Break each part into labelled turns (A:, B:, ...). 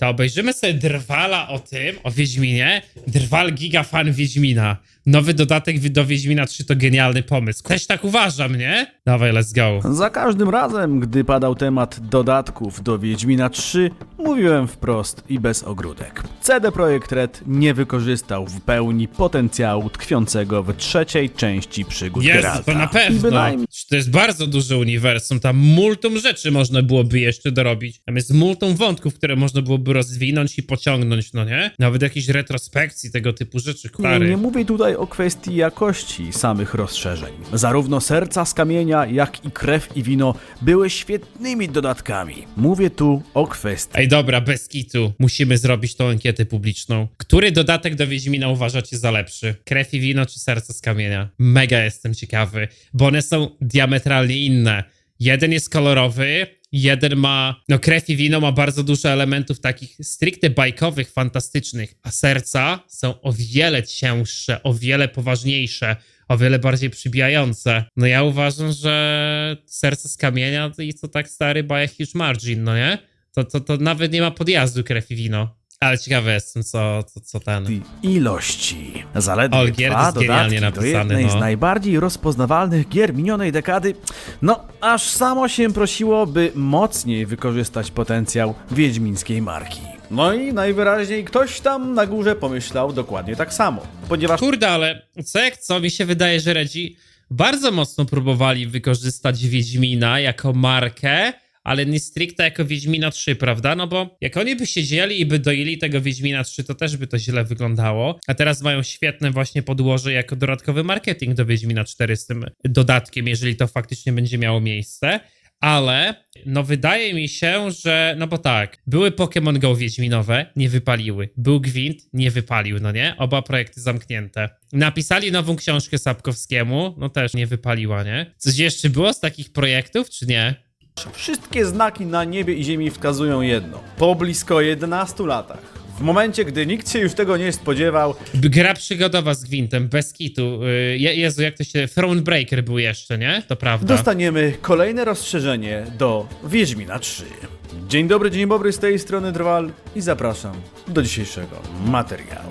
A: to obejrzymy sobie Drwala o tym, o Wiedźminie. Drwal giga fan Wiedźmina. Nowy dodatek do Wiedźmina 3 to genialny pomysł. Też tak uważam, nie? Dawaj, let's go.
B: Za każdym razem, gdy padał temat dodatków do Wiedźmina 3, mówiłem wprost i bez ogródek. CD Projekt Red nie wykorzystał w pełni potencjału tkwiącego w trzeciej części przygód
A: Jest,
B: Geralta.
A: to na pewno.
B: bynajmniej
A: To jest bardzo duże uniwersum, tam multum rzeczy można byłoby jeszcze dorobić. Tam jest multum wątków, które można byłoby rozwinąć i pociągnąć, no nie? Nawet jakieś retrospekcji tego typu rzeczy,
B: Nie,
A: klary.
B: nie mówię tutaj o kwestii jakości samych rozszerzeń. Zarówno serca z kamienia, jak i krew i wino były świetnymi dodatkami. Mówię tu o kwestii
A: Ej, dobra, bez kitu. Musimy zrobić tą ankietę publiczną. Który dodatek do Wiedźmina uważacie za lepszy? Krew i wino czy serce z kamienia? Mega jestem ciekawy, bo one są diametralnie inne. Jeden jest kolorowy, jeden ma... No, krew i wino ma bardzo dużo elementów takich stricte bajkowych, fantastycznych, a serca są o wiele cięższe, o wiele poważniejsze, o wiele bardziej przybijające. No ja uważam, że serce z kamienia i to tak stary a huge margin, no nie? To, to, to nawet nie ma podjazdu krew i wino. Ale ciekawy jestem, co, co, co ten.
B: ilości. Zaledwie
A: Olgierd
B: dwa dodatki do
A: napisany,
B: jednej
A: no.
B: z najbardziej rozpoznawalnych gier minionej dekady. No, aż samo się prosiło, by mocniej wykorzystać potencjał wiedźmińskiej marki. No i najwyraźniej ktoś tam na górze pomyślał dokładnie tak samo, ponieważ
A: Kurde, ale co jak co, mi się wydaje, że Redzi bardzo mocno próbowali wykorzystać Wiedźmina jako markę, ale nie stricte jako Wiedźmina 3, prawda? No bo jak oni by siedzieli i by doili tego Wiedźmina 3, to też by to źle wyglądało. A teraz mają świetne właśnie podłoże jako dodatkowy marketing do Wiedźmina 4 z tym dodatkiem, jeżeli to faktycznie będzie miało miejsce. Ale no wydaje mi się, że no bo tak, były Pokémon Go Wiedźminowe, nie wypaliły. Był Gwint, nie wypalił, no nie? Oba projekty zamknięte. Napisali nową książkę Sapkowskiemu, no też nie wypaliła, nie? Coś jeszcze było z takich projektów, czy nie?
B: Wszystkie znaki na niebie i ziemi wskazują jedno. Po blisko 11 latach, w momencie, gdy nikt się już tego nie spodziewał,
A: Gra przygodowa z Gwintem, bez kitu. Yy, Je- Jezu, jak to się... Thronebreaker był jeszcze, nie? To prawda.
B: dostaniemy kolejne rozszerzenie do Wiedźmina 3. Dzień dobry, dzień dobry, z tej strony Drwal i zapraszam do dzisiejszego materiału.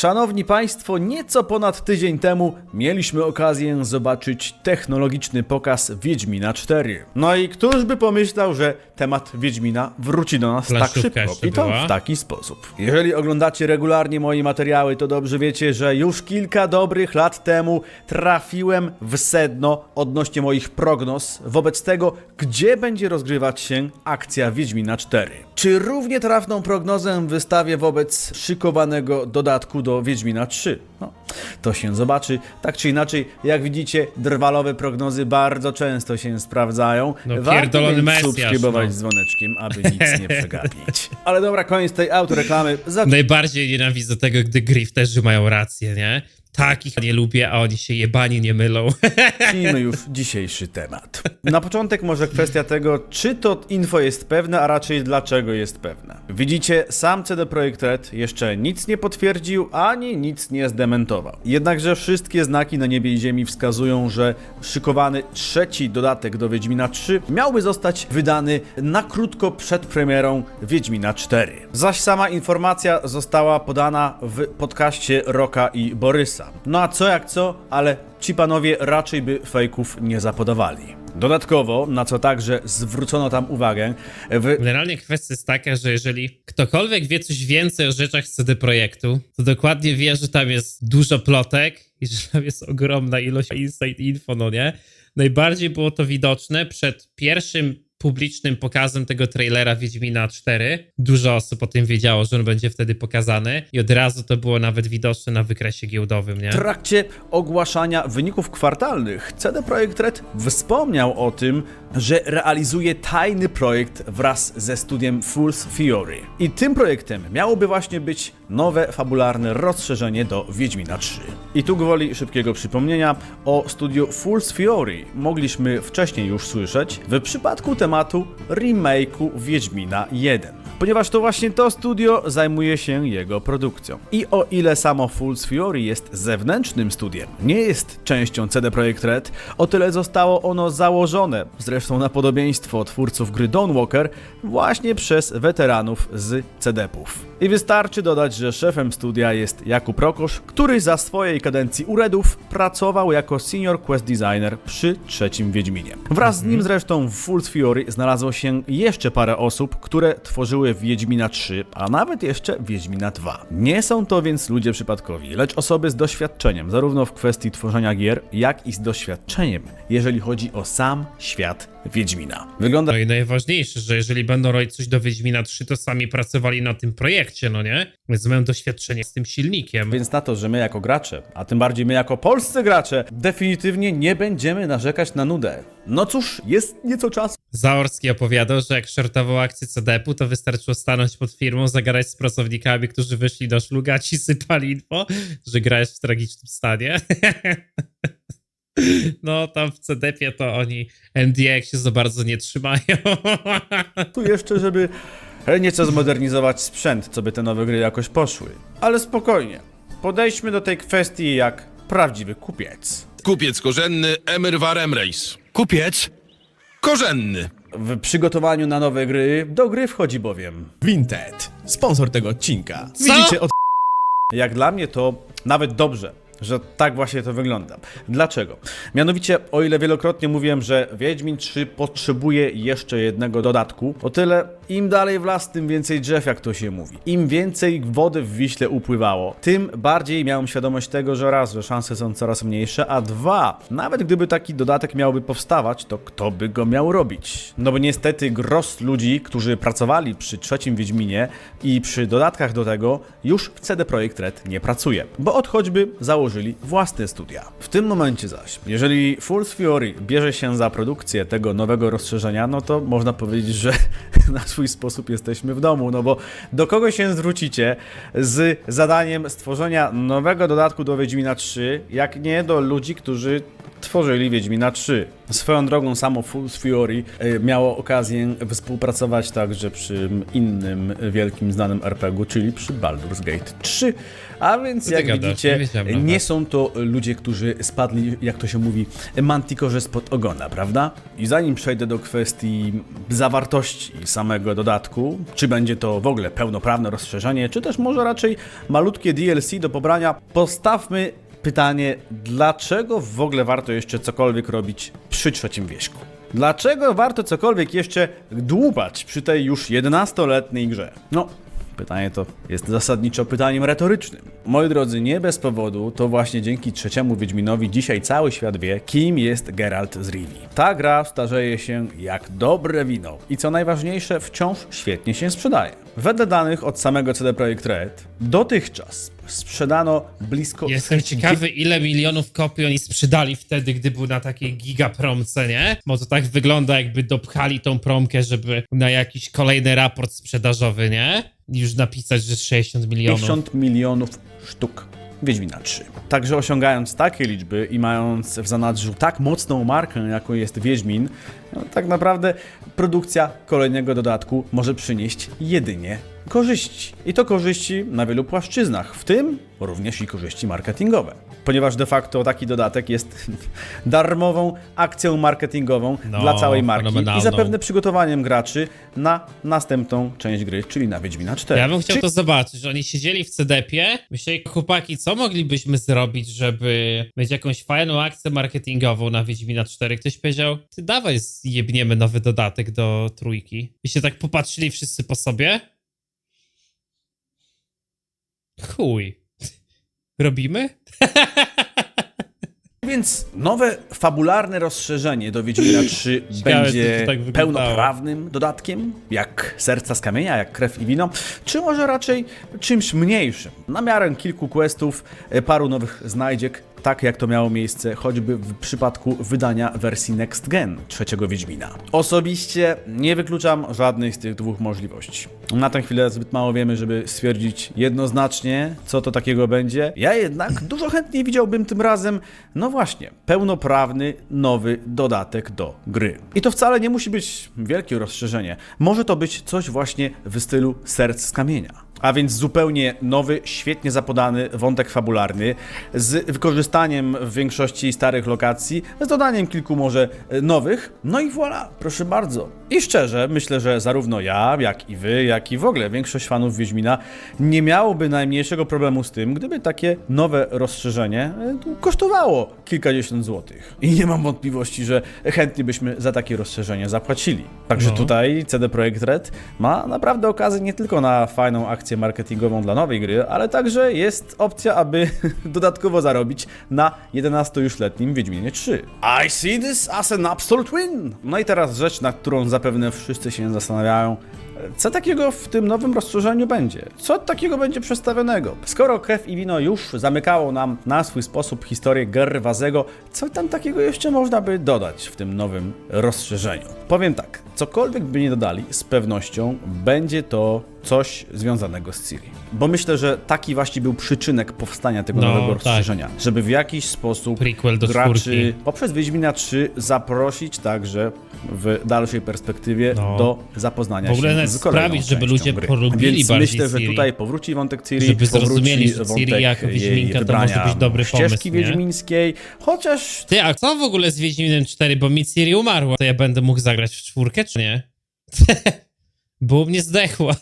B: Szanowni Państwo, nieco ponad tydzień temu mieliśmy okazję zobaczyć technologiczny pokaz Wiedźmina 4. No i któż by pomyślał, że temat Wiedźmina wróci do nas tak szybko
A: jeszcze
B: i to
A: była.
B: w taki sposób. Jeżeli oglądacie regularnie moje materiały, to dobrze wiecie, że już kilka dobrych lat temu trafiłem w sedno odnośnie moich prognoz wobec tego, gdzie będzie rozgrywać się akcja Wiedźmina 4. Czy równie trafną prognozę wystawię wobec szykowanego dodatku do Wiedźmina 3? No, to się zobaczy. Tak czy inaczej, jak widzicie, drwalowe prognozy bardzo często się sprawdzają.
A: No,
B: Warto
A: pierdolony
B: więc
A: Mesjasz,
B: subskrybować
A: no.
B: dzwoneczkiem, aby nic nie przegapić. Ale dobra, koniec tej autoreklamy.
A: Najbardziej nienawidzę tego, gdy grifterzy mają rację, nie? Takich nie lubię, a oni się jebani nie mylą.
B: Zacznijmy już dzisiejszy temat. Na początek może kwestia tego, czy to info jest pewne, a raczej dlaczego jest pewne. Widzicie, sam CD Projekt Red jeszcze nic nie potwierdził, ani nic nie zdementował. Jednakże wszystkie znaki na niebie i ziemi wskazują, że szykowany trzeci dodatek do Wiedźmina 3 miałby zostać wydany na krótko przed premierą Wiedźmina 4. Zaś sama informacja została podana w podcaście Roka i Borysa. No a co jak co, ale ci panowie raczej by fejków nie zapodawali. Dodatkowo, na co także zwrócono tam uwagę, w
A: Generalnie kwestia jest taka, że jeżeli ktokolwiek wie coś więcej o rzeczach CD Projektu, to dokładnie wie, że tam jest dużo plotek i że tam jest ogromna ilość inside info, no nie? Najbardziej było to widoczne przed pierwszym publicznym pokazem tego trailera Wiedźmina 4. Dużo osób o tym wiedziało, że on będzie wtedy pokazany i od razu to było nawet widoczne na wykresie giełdowym, nie?
B: trakcie ogłaszania wyników kwartalnych CD Projekt Red wspomniał o tym, że realizuje tajny projekt wraz ze studiem Fool's Fury. I tym projektem miałoby właśnie być nowe fabularne rozszerzenie do Wiedźmina 3. I tu gwoli szybkiego przypomnienia o studiu Fool's Fury mogliśmy wcześniej już słyszeć w przypadku tematu remake'u Wiedźmina 1. ponieważ to właśnie to studio zajmuje się jego produkcją. I o ile samo Fool's Fury jest zewnętrznym studiem, nie jest częścią CD Projekt Red, o tyle zostało ono założone, zresztą na podobieństwo twórców gry Dawnwalker, właśnie przez weteranów z CD-ów. I wystarczy dodać, że szefem studia jest Jakub Prokosz, który za swojej kadencji u Redów pracował jako senior quest designer przy trzecim Wiedźminie. Wraz z nim zresztą w Fool's Fury znalazło się jeszcze parę osób, które tworzyły Wiedźmina 3, a nawet jeszcze Wiedźmina 2. Nie są to więc ludzie przypadkowi, lecz osoby z doświadczeniem, zarówno w kwestii tworzenia gier, jak i z doświadczeniem, jeżeli chodzi o sam świat Wiedźmina. Wygląda
A: No i najważniejsze, że jeżeli będą robić coś do Wiedźmina 3, to sami pracowali na tym projekcie, no nie? Więc mają doświadczenie z tym silnikiem.
B: Więc na to, że my jako gracze, a tym bardziej my jako polscy gracze, definitywnie nie będziemy narzekać na nudę. No cóż, jest nieco czasu.
A: Zaorski opowiadał, że jak shortował akcję CDP-u, to wystarczyło stanąć pod firmą, zagadać z pracownikami, którzy wyszli do szluga, ci sypali info, że gra jest w tragicznym stanie. No, tam w CDP-ie to oni NDA jak się za bardzo nie trzymają.
B: Tu jeszcze, żeby nieco zmodernizować sprzęt, co by te nowe gry jakoś poszły. Ale spokojnie. Podejdźmy do tej kwestii jak prawdziwy kupiec.
C: Kupiec korzenny Emir Varemreis.
D: Kupiec?
C: Korzenny.
B: W przygotowaniu na nowe gry do gry wchodzi bowiem.
D: Vinted. Sponsor tego odcinka.
B: Widzicie, od... jak dla mnie to nawet dobrze, że tak właśnie to wygląda. Dlaczego? Mianowicie, o ile wielokrotnie mówiłem, że Wiedźmin 3 potrzebuje jeszcze jednego dodatku, o tyle im dalej w las, tym więcej drzew, jak to się mówi. Im więcej wody w Wiśle upływało, tym bardziej miałem świadomość tego, że raz, że szanse są coraz mniejsze, a dwa, nawet gdyby taki dodatek miałby powstawać, to kto by go miał robić? No bo niestety gros ludzi, którzy pracowali przy trzecim Wiedźminie i przy dodatkach do tego, już w CD Projekt Red nie pracuje, bo od choćby założyli własne studia. W tym momencie zaś, jeżeli Fool's Fury bierze się za produkcję tego nowego rozszerzenia, no to można powiedzieć, że na swój sposób jesteśmy w domu, no bo do kogo się zwrócicie z zadaniem stworzenia nowego dodatku do Wiedźmina 3, jak nie do ludzi, którzy tworzyli Wiedźmina 3. Swoją drogą samo Fool's Fury y, miało okazję współpracować także przy innym wielkim znanym RPG-u, czyli przy Baldur's Gate 3. A więc
A: ty
B: jak
A: gadasz?
B: widzicie,
A: Nie nawet.
B: nie są to ludzie, którzy spadli, jak to się mówi, mantikorze spod ogona, prawda? I zanim przejdę do kwestii zawartości samego dodatku, czy będzie to w ogóle pełnoprawne rozszerzenie, czy też może raczej malutkie DLC do pobrania, postawmy pytanie, dlaczego w ogóle warto jeszcze cokolwiek robić przy trzecim wieśku? Dlaczego warto cokolwiek jeszcze dłubać przy tej już 11-letniej grze? No, Pytanie to jest zasadniczo pytaniem retorycznym. Moi drodzy, nie bez powodu, to właśnie dzięki trzeciemu Wiedźminowi dzisiaj cały świat wie, kim jest Geralt z Rivii. Ta gra starzeje się jak dobre wino i co najważniejsze, wciąż świetnie się sprzedaje. Wedle danych od samego CD Projekt Red, dotychczas sprzedano blisko
A: Jestem ciekawy, ile milionów kopii oni sprzedali wtedy, gdy był na takiej gigapromce, nie? Bo to tak wygląda, jakby dopchali tą promkę, żeby na jakiś kolejny raport sprzedażowy, nie? Już napisać, że 60 milionów.
B: 50 milionów sztuk Wiedźmina 3. Także osiągając takie liczby i mając w zanadrzu tak mocną markę, jaką jest Wiedźmin, no, tak naprawdę produkcja kolejnego dodatku może przynieść jedynie korzyści. I to korzyści na wielu płaszczyznach, w tym również i korzyści marketingowe. Ponieważ de facto taki dodatek jest darmową akcją marketingową
A: No,
B: dla całej marki i zapewne przygotowaniem graczy na następną część gry, czyli na Wiedźmina 4.
A: Ja bym chciał
B: Czy-
A: to zobaczyć, że oni siedzieli w CDP-ie, myśleli, chłopaki, co moglibyśmy zrobić, żeby mieć jakąś fajną akcję marketingową na Wiedźmina 4? Ktoś powiedział, ty dawaj jebniemy nowy dodatek do trójki. I się tak popatrzyli wszyscy po sobie. Chuj. Robimy?
B: Więc nowe fabularne rozszerzenie do Wiedźmina 3
A: Ciekawe,
B: będzie
A: tak
B: pełnoprawnym dodatkiem, jak serca z kamienia, jak krew i wino, czy może raczej czymś mniejszym, na miarę kilku questów, e, paru nowych znajdziek tak jak to miało miejsce choćby w przypadku wydania wersji Next Gen trzeciego Wiedźmina. Osobiście nie wykluczam żadnej z tych dwóch możliwości. Na tę chwilę zbyt mało wiemy, żeby stwierdzić jednoznacznie, co to takiego będzie. Ja jednak dużo chętniej widziałbym tym razem, no właśnie, pełnoprawny, nowy dodatek do gry. I to wcale nie musi być wielkie rozszerzenie. Może to być coś właśnie w stylu serc z kamienia. A więc zupełnie nowy, świetnie zapodany wątek fabularny z wykorzystaniem w większości starych lokacji, z dodaniem kilku może e, nowych. No i voilà, proszę bardzo. I szczerze, myślę, że zarówno ja, jak i wy, jak i w ogóle większość fanów Wiedźmina nie miałoby najmniejszego problemu z tym, gdyby takie nowe rozszerzenie e, kosztowało kilkadziesiąt złotych. I nie mam wątpliwości, że chętnie byśmy za takie rozszerzenie zapłacili. Także
A: No.
B: tutaj CD Projekt Red ma naprawdę okazję nie tylko na fajną akcję marketingową dla nowej gry, ale także jest opcja, aby dodatkowo zarobić na 11-już-letnim Wiedźminie 3. I see this as an absolute win! No i teraz rzecz, nad którą zapewne wszyscy się zastanawiają. Co takiego w tym nowym rozszerzeniu będzie? Co takiego będzie przedstawionego? Skoro krew i wino już zamykało nam na swój sposób historię Gerwazego, co tam takiego jeszcze można by dodać w tym nowym rozszerzeniu? Powiem tak, cokolwiek by nie dodali, z pewnością będzie to coś związanego z Ciri. Bo myślę, że taki właśnie był przyczynek powstania tego
A: No,
B: nowego
A: tak.
B: rozszerzenia. Żeby w jakiś sposób
A: Prequel do
B: graczy
A: czwórki.
B: poprzez Wiedźmina 3 zaprosić także w dalszej perspektywie
A: No.
B: do zapoznania
A: W ogóle
B: się z kolejną
A: sprawić, żeby ludzie
B: gry.
A: polubili
B: Więc
A: bardziej
B: myślę, że
A: Ciri.
B: tutaj powróci wątek Ciri,
A: Żeby zrozumieli, że Ciri jako Wiedźminka to może być dobry
B: ścieżki
A: pomysł, nie?
B: wiedźmińskiej, chociaż
A: Ty, a co w ogóle z Wiedźminem 4, bo mi Ciri umarła, to ja będę mógł zagrać w czwórkę, czy nie? Bo mnie zdechła.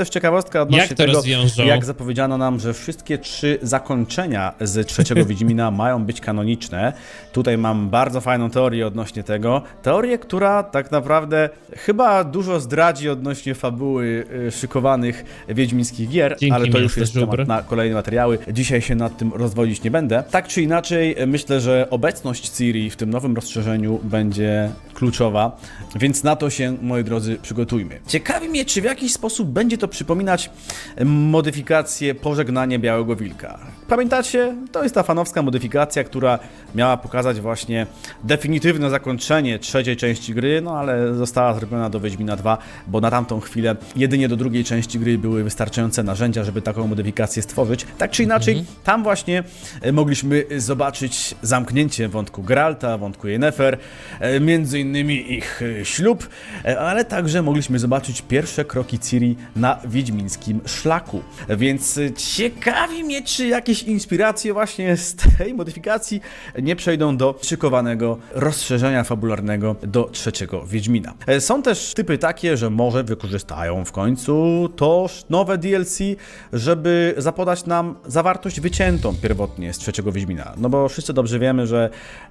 B: też ciekawostka odnośnie
A: Jak to
B: tego,
A: rozwiążą?
B: jak zapowiedziano nam, że wszystkie trzy zakończenia z trzeciego Wiedźmina mają być kanoniczne. Tutaj mam bardzo fajną teorię odnośnie tego. Teorię, która tak naprawdę chyba dużo zdradzi odnośnie fabuły y, szykowanych wiedźmińskich gier,
A: Dzięki,
B: ale to już jest
A: żubr.
B: temat na kolejne materiały. Dzisiaj się nad tym rozwodzić nie będę. Tak czy inaczej, myślę, że obecność Ciri w tym nowym rozszerzeniu będzie kluczowa, więc na to się, moi drodzy, przygotujmy. Ciekawi mnie, czy w jakiś sposób będzie to przypominać modyfikację Pożegnanie Białego Wilka. Pamiętacie? To jest ta fanowska modyfikacja, która miała pokazać właśnie definitywne zakończenie trzeciej części gry, no ale została zrobiona do Wiedźmina 2, bo na tamtą chwilę jedynie do drugiej części gry były wystarczające narzędzia, żeby taką modyfikację stworzyć. Tak czy inaczej, tam właśnie e, mogliśmy zobaczyć zamknięcie wątku Geralta, wątku Yennefer, e, między innymi ich e, ślub, ale także mogliśmy zobaczyć pierwsze kroki Ciri na wiedźmińskim szlaku. Więc ciekawi mnie, czy jakieś inspiracje właśnie z tej modyfikacji nie przejdą do szykowanego rozszerzenia fabularnego do trzeciego Wiedźmina. E, Są też typy takie, że może wykorzystają w końcu to nowe DLC, żeby zapodać nam zawartość wyciętą pierwotnie z trzeciego Wiedźmina. No bo wszyscy dobrze wiemy, że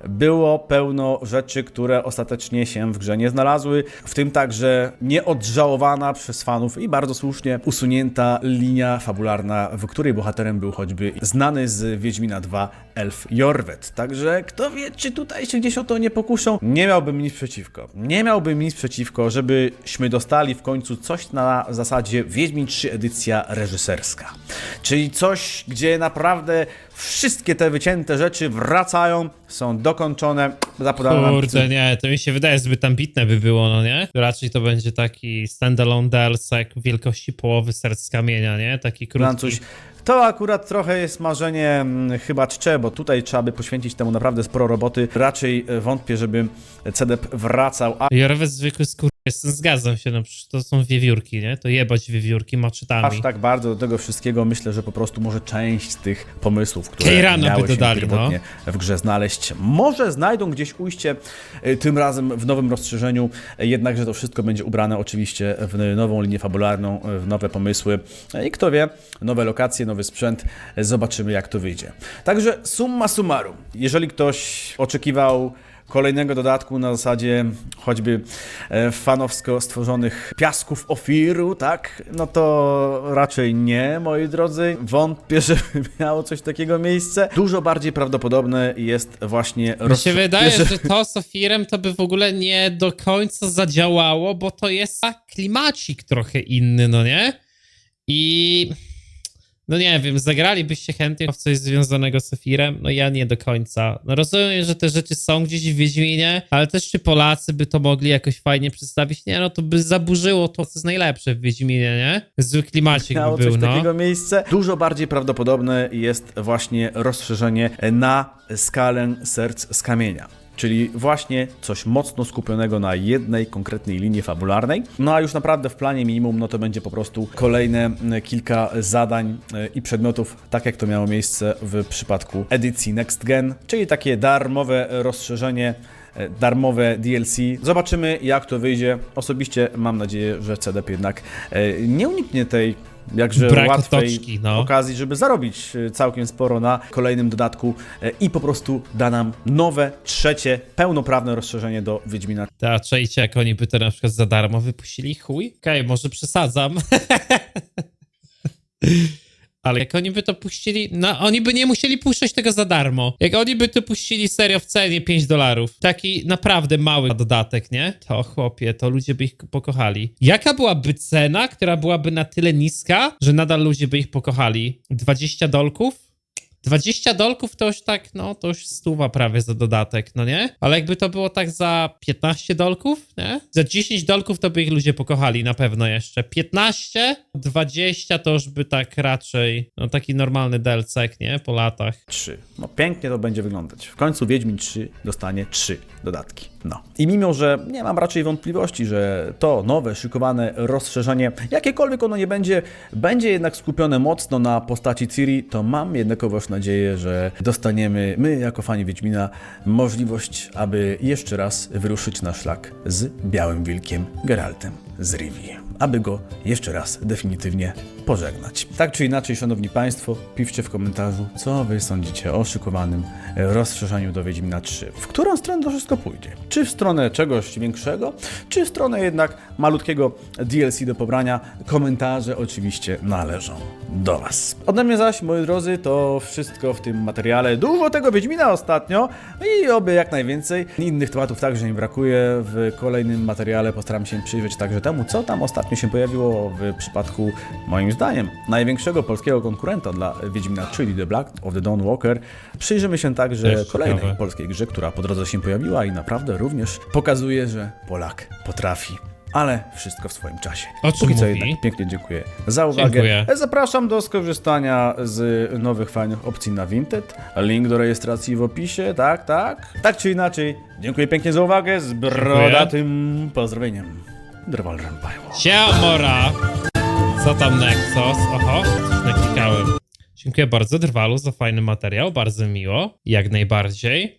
B: było pełno rzeczy, które ostatecznie się w grze nie znalazły, w tym także nieodżałowana przez fanów i bardzo słusznie usunięta linia fabularna, w której bohaterem był choćby znany z Wiedźmina 2 elf Jorwet. Także kto wie, czy tutaj się gdzieś o to nie pokuszą? Nie miałbym nic przeciwko. Nie miałbym nic przeciwko, żebyśmy dostali w końcu coś na zasadzie Wiedźmin 3 edycja reżyserska. Czyli coś, gdzie naprawdę wszystkie te wycięte rzeczy wracają, są dokończone, zapodane nam
A: Kurde, nie, to mi się wydaje zbyt ambitne by było, no nie? Raczej to będzie taki standalone DLC wielkości połowy serc kamienia, nie? Taki krótki.
B: Francuś. To akurat trochę jest marzenie mm, chyba czcze, bo tutaj trzeba by poświęcić temu naprawdę sporo roboty. Raczej e, wątpię, żeby CDEP wracał, a
A: Jorwet zwykły skór... Zgadzam się, no przecież to są wiewiórki, nie? To jebać wiewiórki maczetami.
B: aż tak bardzo do tego wszystkiego myślę, że po prostu może część z tych pomysłów, które
A: Keirana
B: miały
A: by dodali,
B: pierwotnie w grze znaleźć, może znajdą gdzieś ujście e, tym razem w nowym rozszerzeniu, jednakże to wszystko będzie ubrane oczywiście w nową linię fabularną, w nowe pomysły i kto wie, nowe lokacje, nowy sprzęt, zobaczymy jak to wyjdzie. Także summa summarum, jeżeli ktoś oczekiwał kolejnego dodatku na zasadzie choćby e, fanowsko stworzonych piasków Ofiru, tak? No to raczej nie, moi drodzy. Wątpię, żeby miało coś takiego miejsce. Dużo bardziej prawdopodobne jest właśnie
A: Mi się wydaje,
B: że-
A: że to z Ofirem to by w ogóle nie do końca zadziałało, bo to jest klimacik trochę inny, no nie? I No nie wiem, zagralibyście chętnie w coś związanego z Sefirem? No ja nie do końca. No rozumiem, że te rzeczy są gdzieś w Wiedźminie, ale też czy Polacy by to mogli jakoś fajnie przedstawić? Nie, no to by zaburzyło to, co jest najlepsze w Wiedźminie, nie? Zły klimacik
B: miało
A: by był,
B: coś
A: no.
B: takiego miejsce. Dużo bardziej prawdopodobne jest właśnie rozszerzenie na skalę serc z kamienia. Czyli właśnie coś mocno skupionego na jednej konkretnej linii fabularnej. No a już naprawdę w planie minimum, no to będzie po prostu kolejne m, kilka zadań e, i przedmiotów, tak jak to miało miejsce w przypadku edycji Next Gen, czyli takie darmowe rozszerzenie e, darmowe DLC. Zobaczymy, jak to wyjdzie. Osobiście mam nadzieję, że CDP jednak e, nie uniknie tej jakże
A: Brak
B: łatwej
A: otoczki, no.
B: okazji, żeby zarobić e, całkiem sporo na kolejnym dodatku e, i po prostu da nam nowe, trzecie, pełnoprawne rozszerzenie do Wiedźmina
A: Ta, czajcie, jak oni by to na przykład za darmo wypuścili? Chuj? Okej, może przesadzam. Ale jak oni by to puścili, no oni by nie musieli puszczać tego za darmo. Jak oni by to puścili serio w cenie 5 dolarów. Taki naprawdę mały dodatek, nie? To chłopie, to ludzie by ich pokochali. Jaka byłaby cena, która byłaby na tyle niska, że nadal ludzie by ich pokochali? 20 dolków? 20 dolków to już tak, no to już stuwa prawie za dodatek, no nie? Ale jakby to było tak za 15 dolków, nie? Za 10 dolków to by ich ludzie pokochali na pewno jeszcze. 15, 20 to już by tak raczej, no taki normalny delcek, nie? Po latach.
B: 3. No pięknie to będzie wyglądać. W końcu Wiedźmin 3 dostanie 3 dodatki. No. I mimo, że nie mam raczej wątpliwości, że to nowe, szykowane rozszerzenie, jakiekolwiek ono nie będzie, będzie jednak skupione mocno na postaci Ciri, to mam jednakowoż nadzieję, że dostaniemy my, jako fani Wiedźmina, możliwość, aby jeszcze raz wyruszyć na szlak z Białym Wilkiem Geraltem z Rivii. Aby go jeszcze raz definitywnie pożegnać. Tak czy inaczej, szanowni państwo, piszcie w komentarzu, co wy sądzicie o szykowanym e, rozszerzeniu do Wiedźmina 3. W którą stronę to wszystko pójdzie? Czy w stronę czegoś większego, czy w stronę jednak malutkiego DLC do pobrania? Komentarze oczywiście należą do was. Ode mnie zaś, moi drodzy, to wszystko w tym materiale. Dużo tego Wiedźmina ostatnio i oby jak najwięcej. Innych tematów także nie brakuje. W kolejnym materiale postaram się przyjrzeć także temu, co tam ostatnio się pojawiło w przypadku, moim zdaniem, największego polskiego konkurenta dla Wiedźmina, czyli The Black of the Dawn Walker. Przyjrzymy się także kolejnej
A: ciekawe.
B: polskiej grze, która po drodze się pojawiła i naprawdę również pokazuje, że Polak potrafi. Ale wszystko w swoim czasie.
A: O czym
B: Póki co
A: mówi?
B: jednak pięknie dziękuję za uwagę.
A: Dziękuję.
B: Zapraszam do skorzystania z nowych fajnych opcji na Vinted. Link do rejestracji w opisie, tak, tak. Tak czy inaczej, dziękuję pięknie za uwagę. Z brodatym pozdrowieniem. Drwal Rampajło.
A: Siemora! Co tam Nexus? Oho, coś naklikałem. Dziękuję bardzo Drwalu za fajny materiał, bardzo miło, jak najbardziej.